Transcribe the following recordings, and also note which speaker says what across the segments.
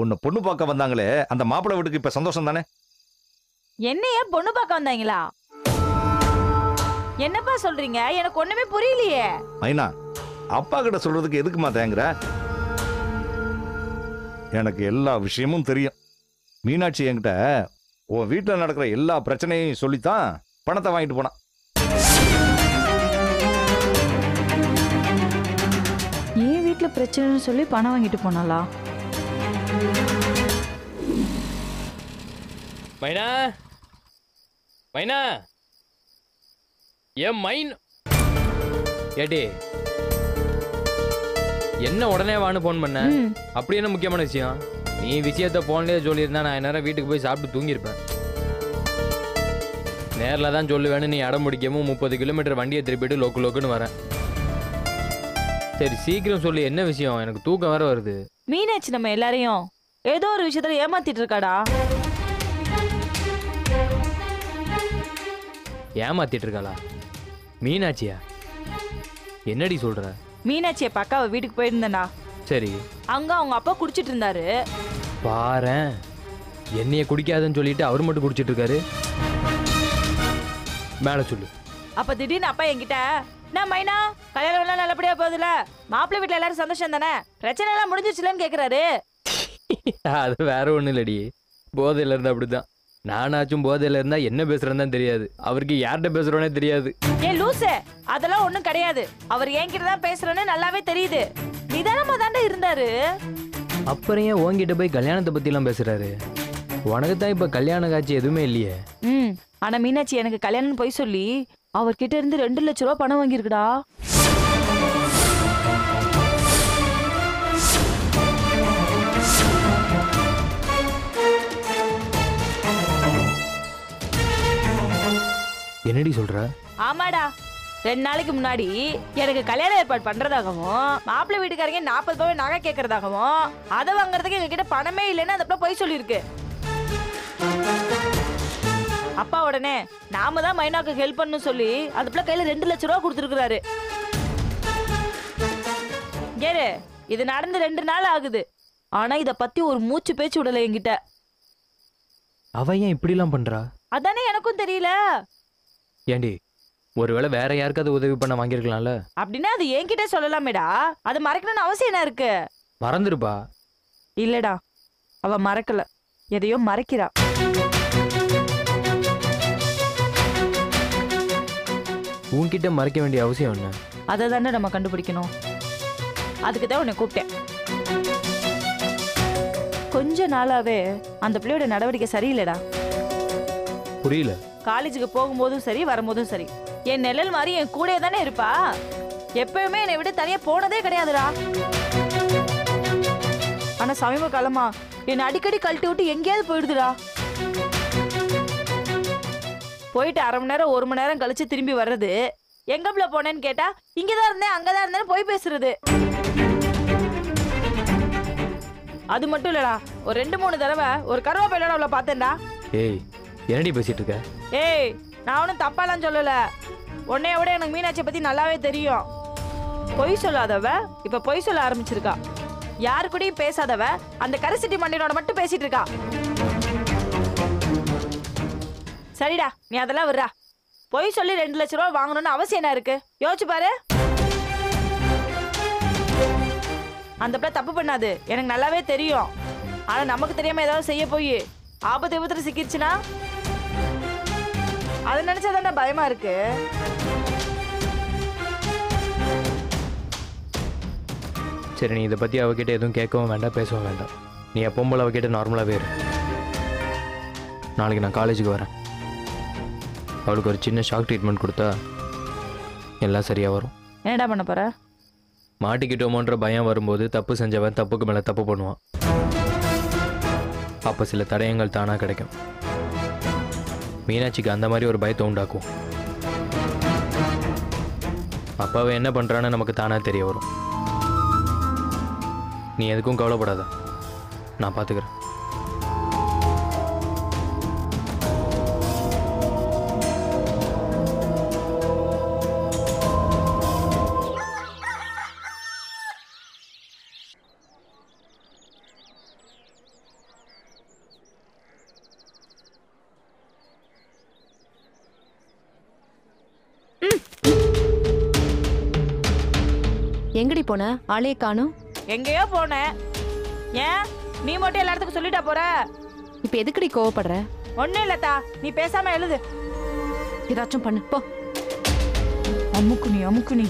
Speaker 1: உன்னை பொண்ணு பார்க்க வந்தாங்களே அந்த மாப்பிள்ளை வீட்டுக்கு இப்ப சந்தோஷம் தானே?
Speaker 2: என்னைய பொண்ணு பார்க்க வந்தாங்களா? என்னப்பா சொல்றீங்க? எனக்கு ஒண்ணுமே புரியலையே.
Speaker 1: மைனா அப்பா கிட்ட சொல்றதுக்கு எதுக்குமா தேங்குற எனக்கு எல்லா விஷயமும் தெரியும். மீனாட்சி என்கிட்ட உன் வீட்டில் நடக்கிற எல்லா பிரச்சனையும் சொல்லித்தான் பணத்தை வாங்கிட்டு போனான்.
Speaker 2: என் வீட்டுல பிரச்சனைன்னு சொல்லி பணம் வாங்கிட்டு போனாளா?
Speaker 3: மைனா? மைனா? ஏன் மைன்? ஏடி என்ன உடனே வான்னு ஃபோன் பண்ண? அப்படி என்ன முக்கியமான விஷயம்? நீ விஷயத்த போன்லயே சொல்லியிருந்தா நான் நேரம் வீட்டுக்கு போய் சாப்பிட்டு தூங்கியிருப்பேன். நேரில் தான் சொல்லுவேன்னு நீ அடம் முடிக்கவும் முப்பது கிலோமீட்டர் வண்டியை திருப்பிட்டு லோக்கு லோக்குன்னு வரேன். சரி சீக்கிரம் சொல்லு என்ன விஷயம்? எனக்கு தூக்கம் வேற வருது.
Speaker 2: மீனாட்சி நம்ம எல்லாரையும் ஏதோ ஒரு விஷயத்துல ஏமாத்திட்டு இருக்காடா.
Speaker 3: ஏமாத்திட்டு இருக்காளா மீனாட்சியா? என்னடி சொல்ற?
Speaker 2: மீனாட்சியை பார்க்க அவ வீட்டுக்கு போயிருந்தேன்டா
Speaker 3: சரி.
Speaker 2: அங்க அவங்க அப்பா குடிச்சிட்டு இருந்தாரு
Speaker 3: பாரேன். என்னைய குடிக்காதுன்னு சொல்லிட்டு அவர் மட்டும் குடிச்சிட்டு இருக்காரு மேல சொல்லு.
Speaker 2: அப்ப திடீர்னு அப்பா என்கிட்ட நான் மைனா கல்யாணம் எல்லாம் நல்லபடியா போகுதுல மாப்பிள்ளை வீட்டுல எல்லாரும் சந்தோஷம் தானே? பிரச்சனை எல்லாம் முடிஞ்சிச்சுலன்னு கேக்குறாரு.
Speaker 3: அது வேற ஒண்ணும் இல்லடி. போதையில இருந்தா அப்படிதான். நானாச்சும் போதையில இருந்தா என்ன பேசுறேன்னு தான் தெரியாது. அவருக்கு யார்கிட்ட பேசுறோனே தெரியாது.
Speaker 2: ஏன் லூசு. அதெல்லாம் ஒண்ணும் கிடையாது. அவர் என்கிட்ட தான் பேசுறேன்னு நல்லாவே தெரியுது. நிதானமா தாண்டா இருந்தாரு.
Speaker 3: அப்புறம் ஏன் உன்கிட்ட போய் கல்யாணத்தை பத்தி எல்லாம் பேசுறாரு? உனக்கு தான் இப்ப கல்யாண காட்சி எதுவுமே இல்லையே.
Speaker 2: ம். ஆனா மீனாட்சி எனக்கு கல்யாணம் போய் சொல்லி அவர்கிட்ட இருந்து ரெண்டு லட்ச ரூபா பணம் வாங்கியிருக்குடா.
Speaker 3: என்னடி சொல்ற?
Speaker 2: ஆமாடா. ரெண்டு நாளைக்கு முன்னாடி எனக்கு கல்யாண ஏற்பாடு பண்றதாகவும் மாப்பிள்ளை வீட்டுக்காரங்க நாற்பது பவுன் நகை கேட்கறதாகவும் அதை வாங்குறதுக்கு எங்ககிட்ட பணமே இல்லைன்னு அந்த போய் சொல்லியிருக்கு. அப்பா உடனே நாம தான் மைனாக்கு ஹெல்ப் பண்ணணும் சொல்லி அந்த பிள்ளை கையில ரெண்டு லட்ச ரூபா கொடுத்துருக்காரு ஏறு இது நடந்து ரெண்டு நாள் ஆகுது. ஆனா இத பத்தி ஒரு மூச்சு பேச்சு விடல என்கிட்ட.
Speaker 3: அவ ஏன் இப்படிலாம் பண்றா?
Speaker 2: அதானே எனக்கும் தெரியல.
Speaker 3: ஏண்டி ஒருவேளை வேற யாருக்காவது உதவி பண்ண வாங்கியிருக்கலாம்ல?
Speaker 2: அப்படின்னா அது என்கிட்ட சொல்லலாமேடா. அது மறைக்கணும்னு அவசியம் என்ன இருக்கு?
Speaker 3: மறந்துருப்பா.
Speaker 2: இல்லடா. அவ மறக்கல. எதையோ மறைக்கிறா.
Speaker 3: உன்கிட்ட மறைக்க வேண்டிய அவசியம் என்ன?
Speaker 2: அதை தானே நம்ம கண்டுபிடிக்கணும். அதுக்கு தான் உன்னை கூப்பிட்டேன். கொஞ்ச நாளாவே அந்த பிள்ளையோட நடவடிக்கை சரியில்லைடா.
Speaker 3: புரியல.
Speaker 2: காலேஜுக்கு போகும்போதும் சரி வரும்போதும் சரி. என் நிழல் மாதிரி என் கூடயே தானே இருப்பா? எப்பவுமே என்னை விட்டு தனியா போனதே கிடையாதுடா. ஆனா சமீப காலமா என்னை அடிக்கடி கழட்டி விட்டு எங்கேயாவது போயிடுதுடா. போயிட்டு அரை மணி நேரம் ஒரு மணி நேரம் கழிச்சு திரும்பி வர்றது. எங்க பிள்ளை போனேன்னு கேட்டா இங்கதான் இருந்தேன் அங்கதான் இருந்தேன்னு போய் பேசுறது. அது மட்டும் இல்லடா ஒரு ரெண்டு மூணு தடவை ஒரு கருவாப்பையில அவளை பார்த்தேன்டா.
Speaker 3: ஏய் என்னடி பேசிட்டு இருக்க
Speaker 2: ஏய் நான் ஒன்றும் தப்பாலாம் சொல்லல. உன்னைய விட எனக்கு மீனாட்சியை பத்தி நல்லாவே தெரியும். பொய் சொல்லாதவ இப்ப பொய் சொல்ல ஆரம்பிச்சிருக்கா. யாரு கூடயும் பேசாதவ அந்த கரிசிட்டி மண்டினோட மட்டும் பேசிட்டு இருக்கா சரிடா நீ அதெல்லாம் விடுறா. பொய் சொல்லி ரெண்டு லட்ச ரூபா வாங்கணும்னு அவசியம் என்ன இருக்கு? யோசிச்சு பாரு. அந்த பிள்ளை தப்பு பண்ணாது. எனக்கு நல்லாவே தெரியும். ஆனா நமக்கு தெரியாம ஏதாவது செய்ய போய் ஆபத்து விபத்துல சிக்கிருச்சுன்னா அதை நினைச்சாதான்டா பயமா இருக்கு.
Speaker 3: சரி நீ இதை பத்தி அவகிட்ட எதுவும் கேட்கவும் வேண்டாம் பேசவும் வேண்டாம். நீ எப்பவும் போல அவகிட்ட நார்மலாகவே இரு. நாளைக்கு நான் காலேஜுக்கு வரேன். அவளுக்கு ஒரு சின்ன ஷாக் ட்ரீட்மெண்ட் கொடுத்தா எல்லாம் சரியாக வரும்.
Speaker 2: என்னடா பண்ண போற?
Speaker 3: மாட்டிக்கிட்டோமோன்ற பயம் வரும்போது தப்பு செஞ்சவன் தப்புக்கு மேலே தப்பு பண்ணுவான். அப்போ சில தடயங்கள் தானாக கிடைக்கும். மீனாட்சிக்கு அந்த மாதிரி ஒரு பயத்தை உண்டாக்கும். அப்பாவை என்ன பண்ணுறான்னு நமக்கு தானாக தெரிய வரும். நீ எதுக்கும் கவலைப்படாத. நான் பார்த்துக்கிறேன்
Speaker 4: போன? ஆளே காணும்.
Speaker 2: எங்கேயோ போனேன் ஏன்? நீ மட்டும் எல்லா இடத்துக்கும் சொல்லிட்டா போற?
Speaker 4: இப்ப எதுக்குடி கோவப்படுற?
Speaker 2: ஒண்ணும் இல்லத்தா. நீ பேசாம எழுது.
Speaker 4: ஏதாச்சும் பண்ணு. போ.
Speaker 2: அமுக்குனி அமுக்குனி.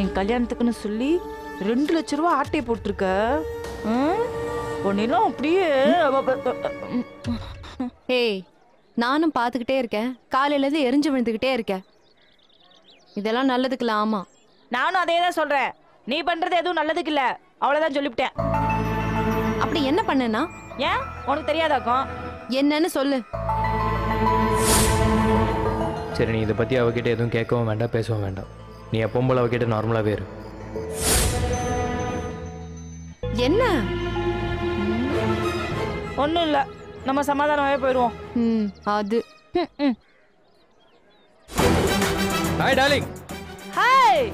Speaker 2: என் கல்யாணத்துக்குன்னு சொல்லி ரெண்டு லட்ச ரூபா ஆட்டை போட்டிருக்க? பொண்ணிலும் அப்படியே.
Speaker 4: ஏய் நானும் பார்த்துக்கிட்டே இருக்கேன். காலையில இருந்து எரிஞ்சு விழுந்துகிட்டே இருக்கேன். இதெல்லாம் நல்லதுக்குலாம் ஆமா.
Speaker 2: நானும் அதே தான் சொல்றேன். நீ பண்றது எதுவும் நல்லதுக்கு இல்ல. அவ்வளவுதான் சொல்லிவிட்டேன்.
Speaker 4: அப்படி என்ன பண்ணனா
Speaker 2: ஏன்? உனக்கு தெரியாதாக்கும்
Speaker 4: என்னன்னு சொல்லு.
Speaker 3: சரி நீ இதை பற்றி அவகிட்ட எதுவும் கேட்கவும் வேண்டாம் பேசவும் வேண்டாம். நீ எப்பவும் போல அவகிட்ட நார்மலாகவே இரு.
Speaker 4: என்ன?
Speaker 2: ஒண்ணும் இல்ல. நம்ம சமாதானமாவே போயிடுவோம்.
Speaker 4: ம் அது.
Speaker 2: ம்.
Speaker 3: ஹாய் டார்லிங்
Speaker 2: ஹாய்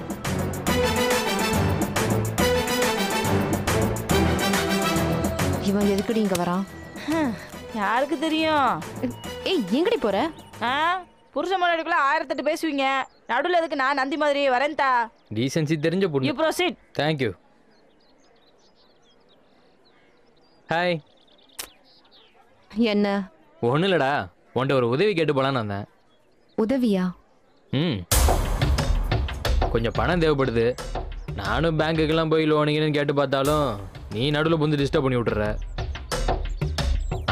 Speaker 4: இவன் எதுக்குடி இங்க வரான்?
Speaker 2: யாருக்கு தெரியும்?
Speaker 4: ஏய் எங்கடி போற?
Speaker 2: ஆ புருஷ முன்னாடிக்குள்ள ஆயிரத்தெட்டு பேசுவீங்க. நடுவுல எதுக்கு நான் நந்தி மாதிரி வரேன்தா
Speaker 3: டீசென்சி தெரிஞ்ச
Speaker 2: யூ
Speaker 3: பொண்ணு
Speaker 2: ப்ரோசீட்
Speaker 3: தேங்க்யூ ஹாய்
Speaker 4: என்ன?
Speaker 3: ஒன்றும் இல்லைடா. உன்கிட்ட ஒரு உதவி கேட்டு போலான்னு வந்தேன்.
Speaker 4: உதவியா?
Speaker 3: ம். கொஞ்சம் பணம் தேவைப்படுது. நானும் பேங்க்குக்கெல்லாம் போய் லோனுங்கன்னு கேட்டு பார்த்தாலும் நீ நடுவில் புந்து டிஸ்டர்ப் பண்ணி விட்டுற.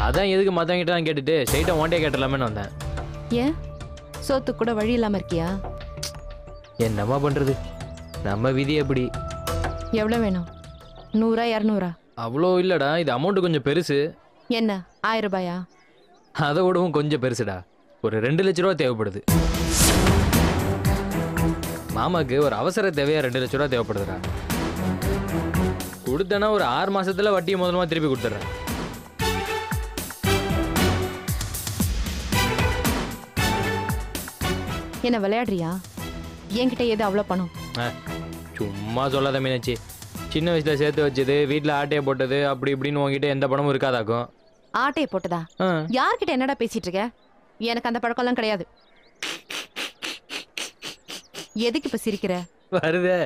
Speaker 3: அதான் எதுக்கு மற்றவங்கிட்ட தான் கேட்டுட்டு ஸ்ட்ரைட்டாக ஒன்டே கேட்டலாமேன்னு வந்தேன்.
Speaker 4: ஏன்? சோத்து கூட வழி இல்லாம இருக்கியா?
Speaker 3: என்னம்மா பண்ணுறது நம்ம விதி எப்படி?
Speaker 4: எவ்வளவு வேணும்? நூறா இரநூறா?
Speaker 3: அவ்வளோ இல்லைடா இது அமௌண்ட்டு கொஞ்சம் பெருசு.
Speaker 4: என்ன ஆயிரம் ரூபாயா?
Speaker 3: அதை விடவும் கொஞ்சம் பெருசுடா. ஒரு ரெண்டு லட்ச ரூபா தேவைப்படுது. மாமாக்கு ஒரு அவசர தேவையா ரெண்டு லட்ச ரூபா தேவைப்படுதுடா. கொடுத்தேன்னா ஒரு ஆறு மாசத்துல வட்டியை முதலமா திருப்பி கொடுத்துட்றேன்.
Speaker 4: என்ன விளையாடுறியா? என்கிட்ட எது அவ்வளோ பணம்?
Speaker 3: சும்மா சொல்லாத மீனாட்சி. சின்ன வயசுல சேர்த்து வச்சது வீட்டில் ஆட்டையை போட்டது அப்படி இப்படின்னு உங்ககிட்ட எந்த பணமும் இருக்காதாக்கும்.
Speaker 4: ஆட்டையை போட்டதா?
Speaker 3: ஆ,
Speaker 4: யார்கிட்ட என்னடா பேசிட்டு இருக்க? எனக்கு அந்த பழக்கம்லாம் கிடையாது. எதுக்கு இப்ப சிரிக்கிற?
Speaker 3: வருதே.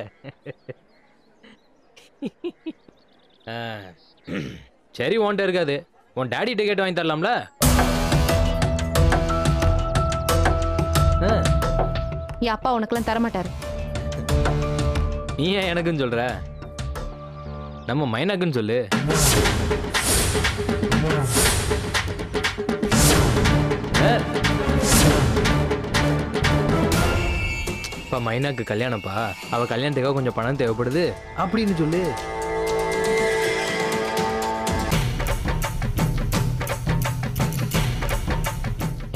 Speaker 3: சரி உன்கிட்ட இருக்காது. உன் டேடி டிக்கெட் வாங்கி தரலாம்ல?
Speaker 4: என் அப்பா உனக்கெல்லாம் தரமாட்டாரு.
Speaker 3: நீ ஏன் எனக்குன்னு சொல்ற? நம்ம மைனாக்குன்னு சொல்லு. ஆ. இப்ப மைனாக்கு கல்யாணம்ப்பா அவ கல்யாணத்துக்காக கொஞ்சம் பணம் தேவைப்படுது. அப்படின்னு சொல்லு.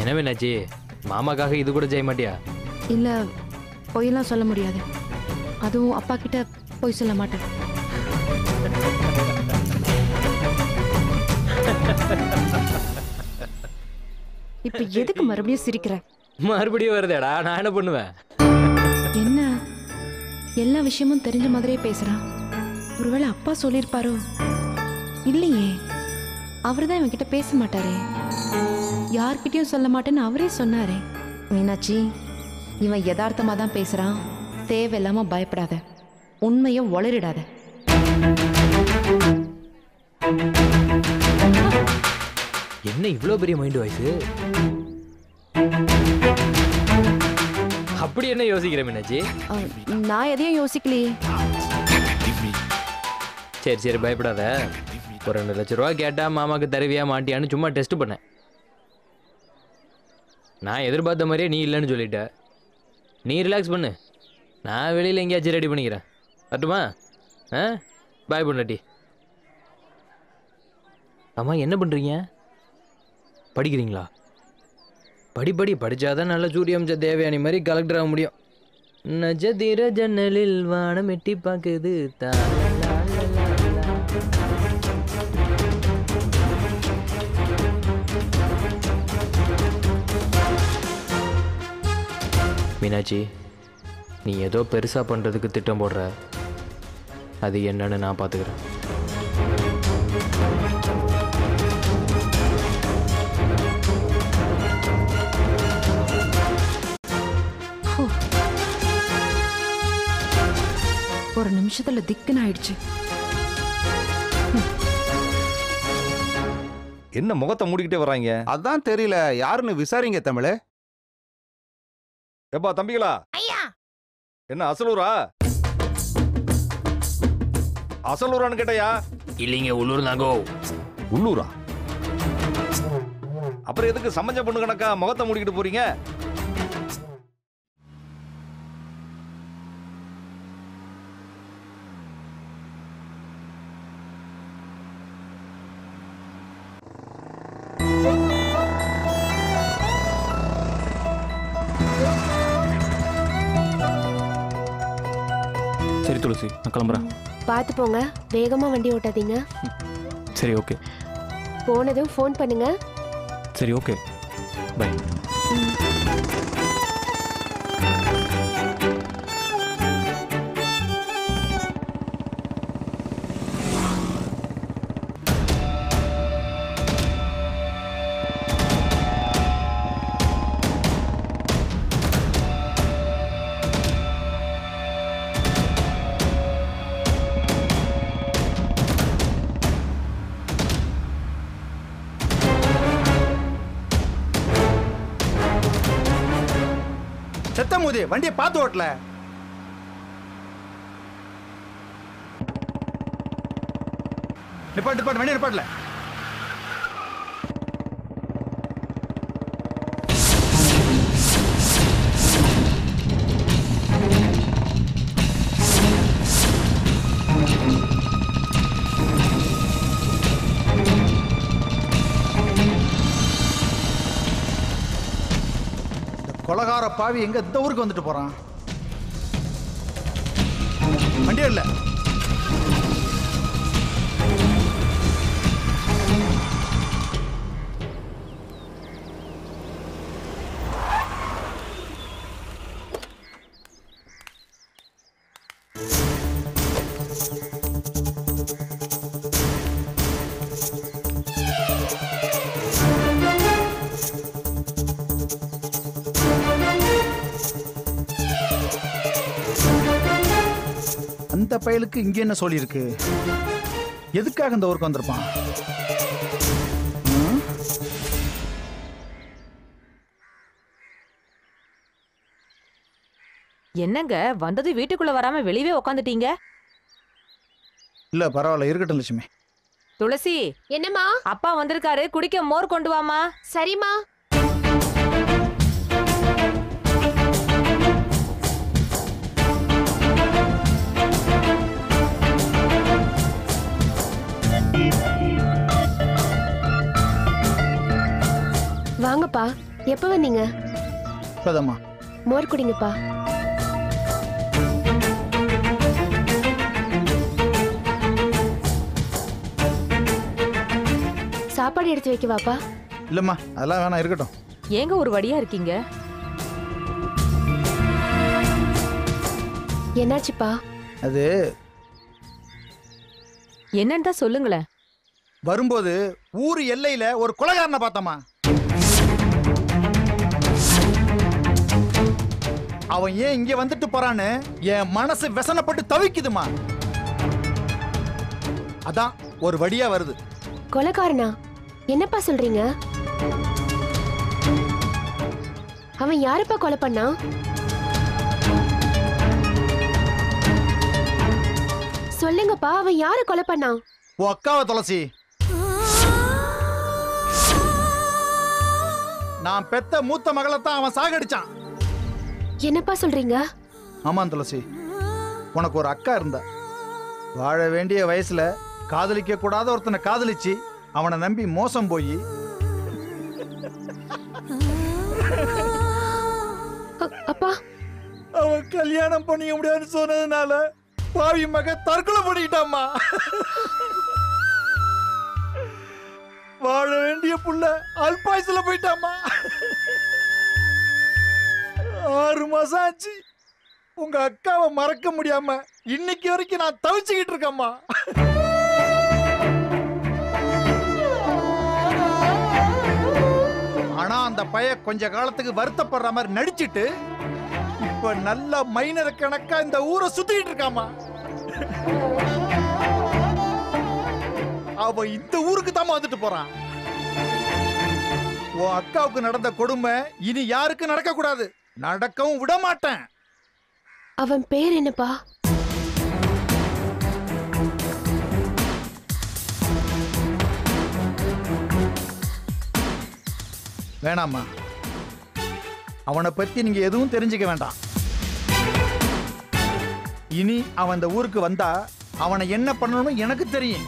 Speaker 3: என்ன மீனாச்சி மாமாக்காக இது கூட செய்ய மாட்டியா?
Speaker 4: இல்ல பொய்யெல்லாம் சொல்ல முடியாது. அதுவும் அப்பா கிட்ட பொய் சொல்ல மாட்டேன். இப்ப எதுக்கு மறுபடியும் சிரிக்கிற?
Speaker 3: மறுபடியும் வருதேடா நான் என்ன பண்ணுவேன்?
Speaker 4: எல்லா விஷயமும் தெரிஞ்ச மாதிரியே பேசுறான். ஒருவேளை அப்பா சொல்லியிருப்பாரோ? இல்லையே. அவர் தான் இவன்கிட்ட பேச மாட்டாரே. யார்கிட்டயும் சொல்ல மாட்டேன்னு அவரே சொன்னாரே. மீனாட்சி இவன் யதார்த்தமாக தான் பேசுறான். தேவையில்லாம பயப்படாத. உண்மையை ஒளரிடாத
Speaker 3: என்ன இவ்வளோ பெரிய மைண்ட் வாய்ஸ் அப்படி என்ன யோசிக்கிற மீனாச்சி
Speaker 4: அஹ், நான் எதையும் யோசிக்கலையே.
Speaker 3: சரி சரி பயப்படாத. ஒரு ரெண்டு லட்ச ரூபா கேட்டா மாமாக்கு தருவியா மாட்டியான்னு சும்மா டெஸ்ட் பண்ணேன். நான் எதிர்பார்த்த மாதிரியே நீ இல்லைன்னு சொல்லிட்ட. நீ ரிலாக்ஸ் பண்ணு. நான் வெளியில் எங்கேயாச்சும் ரெடி பண்ணிக்கிறேன். வரட்டுமா? ஆ? பாய் பொண்டாட்டி. அம்மா என்ன பண்ணுறீங்க படிக்கிறீங்களா? படிப்படி படித்தாதான் படிச்சாதான் நல்ல சூரியவம்ச தேவயானி மாதிரி கலெக்டர் ஆக முடியும். நஜதிர ஜன்னலில் வானம் எட்டி பார்க்குது மீனாட்சி நீ ஏதோ பெருசாக பண்ணுறதுக்கு திட்டம் போடுற. அது என்னன்னு நான்
Speaker 4: பார்த்துக்கிறேன் நிமிஷத்துல திக்குன்னு ஆயிடுச்சு
Speaker 1: என்ன முகத்தை மூடிக்கிட்டே வர்றாங்க?
Speaker 5: அதான் தெரியல. யாருன்னு விசாரிங்க தமிழ்.
Speaker 1: எப்பா தம்பிகளா?
Speaker 6: ஐயா!
Speaker 1: என்ன அசலூரா? அசலூரான்னு கேட்டயா?
Speaker 3: இல்லைங்க உள்ளூர் தாங்கோ.
Speaker 1: உள்ளூரா? அப்புறம் எதுக்கு சம்மஞ்ச பொண்ணு கணக்கா முகத்தை மூடிக்கிட்டு போறீங்க?
Speaker 7: துளசி நான் கிளம்புறேன்.
Speaker 6: பார்த்து போங்க வேகமா வண்டி ஓட்டாதீங்க.
Speaker 7: சரி ஓகே.
Speaker 6: போனதும் ஃபோன் பண்ணுங்க.
Speaker 7: சரி ஓகே. பை
Speaker 8: வண்டியை பார்த்து ஓட்டல. நிப்பாட்டு நிப்பாட்டு வண்டி நிப்பாட்டல. பாவி எங்க இந்த ஊருக்கு வந்துட்டு போறான்? வண்டியே இல்ல. அந்த பயலுக்கு இங்க என்ன சொல்லியிருக்கு எதுக்காக இந்த ஊருக்கு வந்திருப்பான்?
Speaker 2: என்னங்க வந்தது வீட்டுக்குள்ள வராம வெளியவே உக்காந்துட்டீங்க?
Speaker 8: இல்ல பரவாயில்ல இருக்கட்டும் லட்சுமி.
Speaker 2: துளசி
Speaker 6: என்னம்மா?
Speaker 2: அப்பா வந்திருக்காரு குடிக்க மோர் கொண்டு வாமா
Speaker 6: சரிம்மா. எப்ப வந்தீங்க?
Speaker 8: இப்பதாம்மா.
Speaker 6: மோர் குடிங்கப்பா. சாப்பாடு எடுத்து வைக்கவாப்பா?
Speaker 8: இல்லம்மா அதெல்லாம் வேணாம் இருக்கட்டும்.
Speaker 2: ஏங்க ஒரு வடியா இருக்கீங்க?
Speaker 6: என்னாச்சுப்பா?
Speaker 8: அது
Speaker 2: என்னன்னு தான் சொல்லுங்களேன்.
Speaker 8: வரும்போது ஊர் எல்லையில ஒரு கொலைகாரனை பார்த்தம்மா. அவன் ஏன் இங்க வந்துட்டு போறான்னு என் மனசு விசனப்பட்டு தவிக்குதுமா. அதான் ஒரு வடியா வருது.
Speaker 6: கொலைக்காரனா என்னப்பா சொல்றீங்க? அவன் யாருப்பா கொலை பண்ணான் சொல்லுங்கப்பா அவன் யாரு கொலை பண்ணான்
Speaker 8: உன் அக்காவை துளசி. நான் பெத்த மூத்த மகளை தான் அவன் சாகடிச்சான்.
Speaker 6: என்னப்பா சொல்றீங்க?
Speaker 8: ஆமாம் துளசி. உனக்கு ஒரு அக்கா இருந்தா. வாழ வேண்டிய வயசுல காதலிக்க கூடாத ஒருத்தனை காதலிச்சு அவனை நம்பி மோசம் போய்.
Speaker 6: அப்பா.
Speaker 8: அவன் கல்யாணம் பண்ணிக்க முடியாதுன்னு சொன்னதுனால பாவி மக தற்கொலை பண்ணிக்கிட்டாம்மா. வாழ வேண்டிய புள்ள அல்பாயுசுல போயிட்டாம்மா. ஆறு மாசம் ஆச்சு. உங்க அக்காவை மறக்க முடியாம இன்னைக்கு வரைக்கும் நான் தவிச்சுக்கிட்டு இருக்கேம்மா. ஆனா அந்த பைய கொஞ்ச காலத்துக்கு வருத்தப்படுற மாதிரி நடிச்சிட்டு இப்ப நல்ல மைனர் கணக்கா இந்த ஊரை சுத்திட்டு இருக்காமா அவன் இந்த ஊருக்கு தான் வந்துட்டு போறான். உன் அக்காவுக்கு நடந்த கொடுமை இனி யாருக்கும் நடக்க கூடாது நடக்கவும் விட மாட்டேன்
Speaker 6: அவன் பேர் என்னப்பா?
Speaker 8: வேணாம்மா. அவனை பத்தி நீங்க எதுவும் தெரிஞ்சுக்க வேண்டாம். இனி அவன் இந்த ஊருக்கு வந்தா அவனை என்ன பண்ணணும்னு எனக்கு தெரியும்.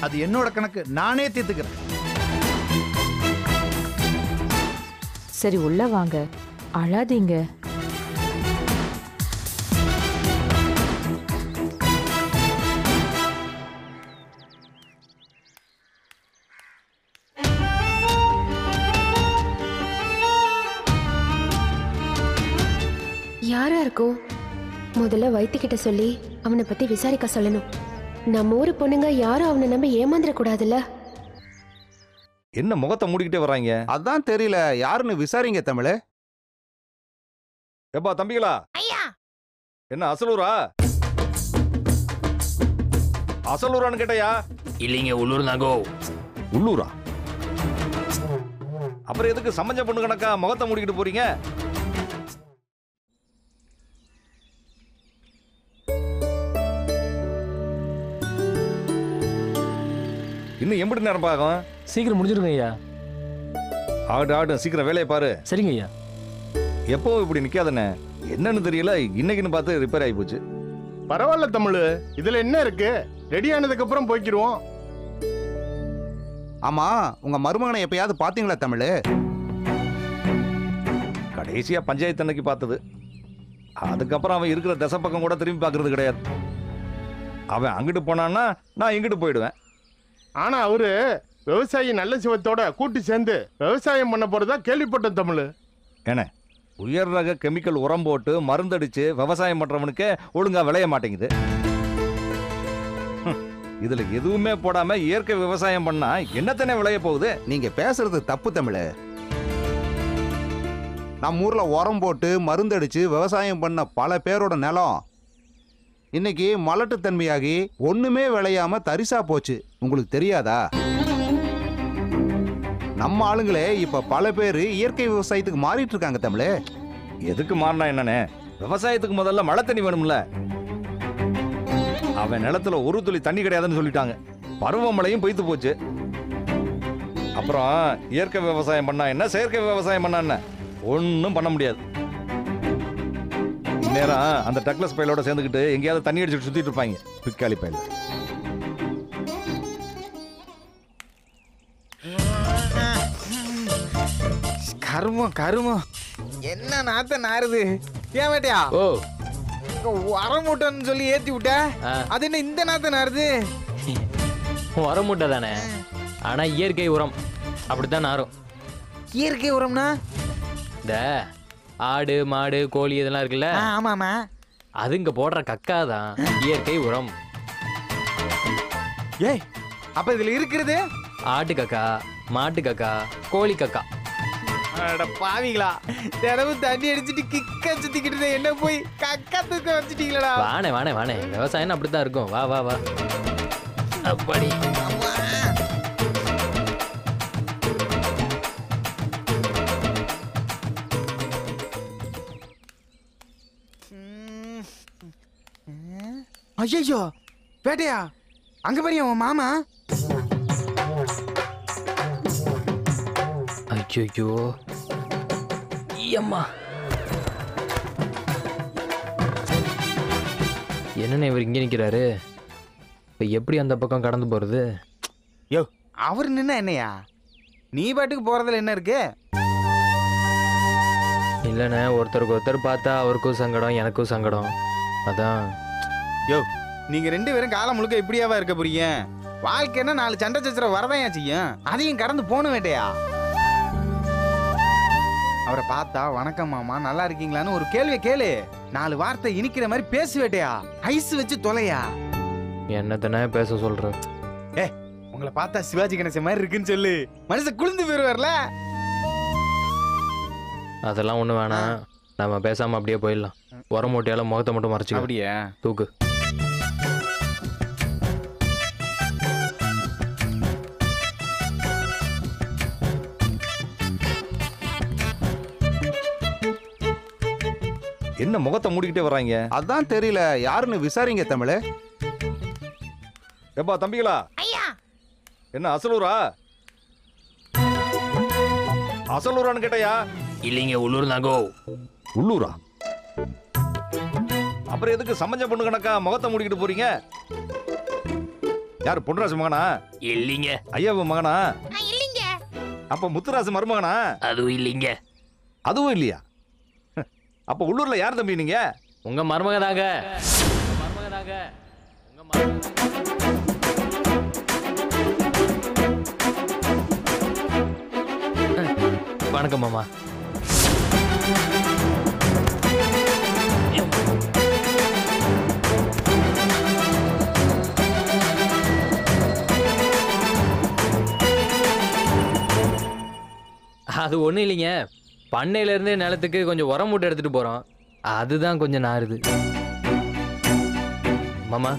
Speaker 8: அது என்னோட கணக்கு. நானே தீர்த்துக்கிறேன்.
Speaker 2: சரி உள்ள வாங்க. அழாதீங்க.
Speaker 6: யாரா இருக்கும் முதல்ல வைத்தியக்கிட்ட சொல்லி அவனை பத்தி விசாரிக்க சொல்லணும். நம்ம ஊரு பொண்ணுங்க யாரும் அவனை நம்பி ஏமாந்துட கூடாதுல்ல
Speaker 1: என்ன முகத்தை மூடிக்கிட்டே வர்றாங்க?
Speaker 5: அதான் தெரியல. யாருன்னு விசாரிங்க தமிழ்.
Speaker 1: எப்பா தம்பிகளா?
Speaker 9: ஐயா!
Speaker 1: என்ன அசலூரா? அசலூரான்னு கேட்டயா?
Speaker 3: இல்லைங்க உள்ளூர் தாங்கோ
Speaker 1: உள்ளூரா? அப்புறம் எதுக்கு சம்மஞ்ச பொண்ணு கணக்கா முகத்தை மூடிக்கிட்டு போறீங்க? இன்னும் எம்பிட்டு நேரம் பாகும்
Speaker 7: சீக்கிரம் முடிஞ்சிருங்க ஐயா.
Speaker 1: ஆகட்டும் ஆகட்டும் சீக்கிரம் வேலையை பாரு.
Speaker 7: சரிங்க ஐயா.
Speaker 1: எப்போ இப்படி நிக்காதண்ணே? என்னன்னு தெரியல இன்னைக்குன்னு பார்த்து ரிப்பேர் ஆகி போச்சு
Speaker 10: பரவாயில்ல தமிழ். இதுல என்ன இருக்கு? ரெடி ஆனதுக்கு அப்புறம் போய்க்கிருவோம்.
Speaker 5: ஆமா உங்க மருமகனை எப்பயாவது பாத்தீங்களா தமிழ்?
Speaker 1: கடைசியா பஞ்சாயத்து அன்னைக்கு பார்த்தது. அதுக்கப்புறம் அவன் இருக்கிற திசை பக்கம் கூட திரும்பி பார்க்கறது கிடையாது. அவன் அங்கிட்டு போனான்னா நான் இங்கிட்டு போயிடுவேன்.
Speaker 10: ஆனா அவரு விவசாயி நல்ல சிவத்தோட கூட்டி சேர்ந்து விவசாயம் பண்ண போறதா கேள்விப்பட்டேன் தமிழ்.
Speaker 1: உயர் ரக கெமிக்கல் உரம் போட்டு மருந்தடிச்சு விவசாயம் பண்றவனுக்கே ஒழுங்கா விளைய மாட்டேங்குது. இதுல எதுவுமே போடாம இயற்கை விவசாயம் பண்ணா என்னத்தனே விளைய போகுது?
Speaker 5: நீங்க பேசுறது தப்பு தமிழ். நம்ம ஊர்ல உரம் போட்டு மருந்தடிச்சு விவசாயம் பண்ண பல பேரோட நிலம். இன்னைக்கு மலட்டுத்தன்மையாகி ஒண்ணுமே விளையாம தரிசா போச்சு. உங்களுக்கு தெரியாதா? நம்ம ஆளுங்களே இப்ப பல பேர் இயற்கை விவசாயத்துக்கு மாறிட்டு இருக்காங்க தமிழே.
Speaker 1: எதுக்கு மாறினா என்னன்னு? விவசாயத்துக்கு முதல்ல மழை தண்ணி வேணும்ல. அவன் நிலத்துல ஒரு துளி தண்ணி கிடையாதுன்னு சொல்லிட்டாங்க. பருவமழையும் பொய்த்து போச்சு. அப்புறம் இயற்கை விவசாயம் பண்ணா என்ன? செயற்கை விவசாயம் பண்ணா என்ன? ஒன்றும் பண்ண முடியாது. நேரம் அந்த டக்லஸ் பயலோட சேர்ந்துக்கிட்டு எங்கேயாவது தண்ணி அடிச்சுட்டு சுத்திட்டு இருப்பாங்க. பிக்காளி பயல.
Speaker 9: கருமம் கருமம். என்ன நாத்த நாருது ஏன் வேட்டையா?
Speaker 3: ஓ.
Speaker 9: வரமுட்டன்னு சொல்லி ஏத்தி விட்ட. அது என்ன இந்த நாத்த நாருது
Speaker 3: உரம் மூட்டை தானே ஆனா இயற்கை உரம். அப்படித்தான் நாரும்.
Speaker 9: இயற்கை உரம்னா?
Speaker 3: இந்த ஆடு மாடு கோழி இதெல்லாம் இருக்குல்ல?
Speaker 9: ஆமாமா
Speaker 3: அதுங்க போடுற கக்கா தான் இயற்கை உரம்.
Speaker 9: ஏய் அப்ப இதுல இருக்கிறது?
Speaker 3: ஆட்டு கக்கா மாட்டு கக்கா கோழி கக்கா.
Speaker 9: பாவிங்களா தினமும் தண்ணி அடிச்சிட்டு கிக்க சுத்திக்கிட்டு என்ன போய் கக்கா தூக்க வச்சுட்டீங்களா
Speaker 3: வானே வானே வானே விவசாயம் அப்படித்தான் இருக்கும். வா வா வா. அப்படி.
Speaker 9: ஐயோ வேட்டையா? அங்க பாரியா உன் மாமா.
Speaker 3: ஐயோ அம்மா. என்னண்ணே இவர் இங்கே நிற்கிறாரு? இப்போ எப்படி அந்த பக்கம் கடந்து போகிறது
Speaker 9: யோ அவர் நின்னா என்னையா? நீ பாட்டுக்கு போறதுல என்ன இருக்கு?
Speaker 3: இல்லைண்ணே ஒருத்தருக்கு ஒருத்தர் பார்த்தா அவருக்கும் சங்கடம் எனக்கும் சங்கடம். அதான்.
Speaker 9: நீங்க ரெண்டு பேரும் காலம் முழுக்க இப்படியாவா இருக்க போறீங்க? வாழ்க்கைன்னா நாலு சண்டை சச்சரவு வரதான் செய்யும். அதையும் கடந்து போன வேட்டையா? அவரை பார்த்தா வணக்கம் மாமா நல்லா இருக்கீங்களான்னு ஒரு கேள்வியை கேளு. நாலு வார்த்தை இனிக்கிற மாதிரி பேசு வேட்டையா? ஐஸ் வச்சு தொலையா?
Speaker 3: என்னத்தனே பேச சொல்கிற
Speaker 9: உங்களை பார்த்தா சிவாஜி கணேசன் மாதிரி இருக்குன்னு சொல்லு. மனுஷன் குளிந்து போயிருவார்ல?
Speaker 3: அதெல்லாம் ஒன்றும் வேணாம். நம்ம பேசாமல் அப்படியே போயிடலாம். உரம் மூட்டையால் முகத்தை மட்டும் மறைச்சிக்கலாம்
Speaker 9: அப்படியே?
Speaker 3: தூக்கு.
Speaker 1: என்ன முகத்தை மூடிக்கிட்டே வர்றாங்க?
Speaker 5: அதான் தெரியல. யாருன்னு விசாரிங்க தமிழ்.
Speaker 1: எப்பா தம்பிகளா?
Speaker 11: ஐயா!
Speaker 1: என்ன அசலூரா? அசலூரான்னு கேட்டயா?
Speaker 3: இல்லைங்க உள்ளூர் தாங்கோ
Speaker 1: உள்ளூரா? அப்புறம் எதுக்கு சம்மஞ்ச பொண்ணு கணக்கா முகத்தை மூடிக்கிட்டு போறீங்க? யார் பொன்ராசு மகனா?
Speaker 3: இல்லைங்க.
Speaker 1: ஐயாவு மகனா?
Speaker 11: இல்லைங்க.
Speaker 1: அப்ப முத்துராசு மருமகனா?
Speaker 3: அதுவும் இல்லைங்க.
Speaker 1: அதுவும் இல்லையா? அப்ப உள்ளூர்ல யார் தம்பி நீங்க?
Speaker 3: உங்க மருமக தாங்க மருமக தாங்க மருமக வணக்கம் மாமா. அது ஒன்றும் இல்லைங்க. பண்ணையிலேருந்து நிலத்துக்கு கொஞ்சம் உரம் மூட்டை எடுத்துகிட்டு போகிறோம் அதுதான் கொஞ்சம் நாறுது. மாமா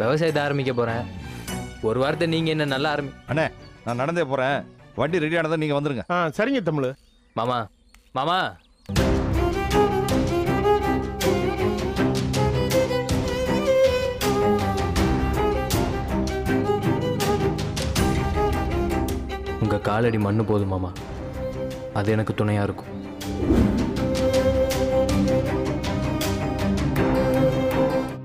Speaker 3: விவசாயத்தை ஆரம்பிக்க போகிறேன் ஒரு வாரத்தை நீங்கள் என்ன நல்லா ஆரம்பி
Speaker 1: அண்ணே நான் நடந்தே போறேன். வண்டி ரெடி ஆனதை நீங்க வந்துருங்க.
Speaker 10: ஆ சரிங்க தமிழ்.
Speaker 3: மாமா மாமா. உங்க காலடி மண்ணு போதும் மாமா. அது எனக்கு துணையாக இருக்கும்.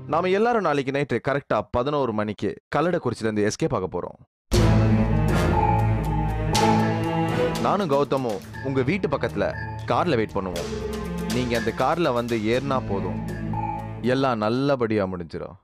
Speaker 12: நாம எல்லாரும் நாளைக்கு நைட்டு கரெக்டா பதினோரு மணிக்கு கல்லடக்குறிச்சிலேருந்து எஸ்கே எஸ்கேப் ஆக போறோம். நானும் கௌதமும் உங்க வீட்டு பக்கத்துல கார்ல வெயிட் பண்ணுவோம். நீங்க அந்த கார்ல வந்து ஏறினா போதும். எல்லாம் நல்லபடியா முடிஞ்சிடும்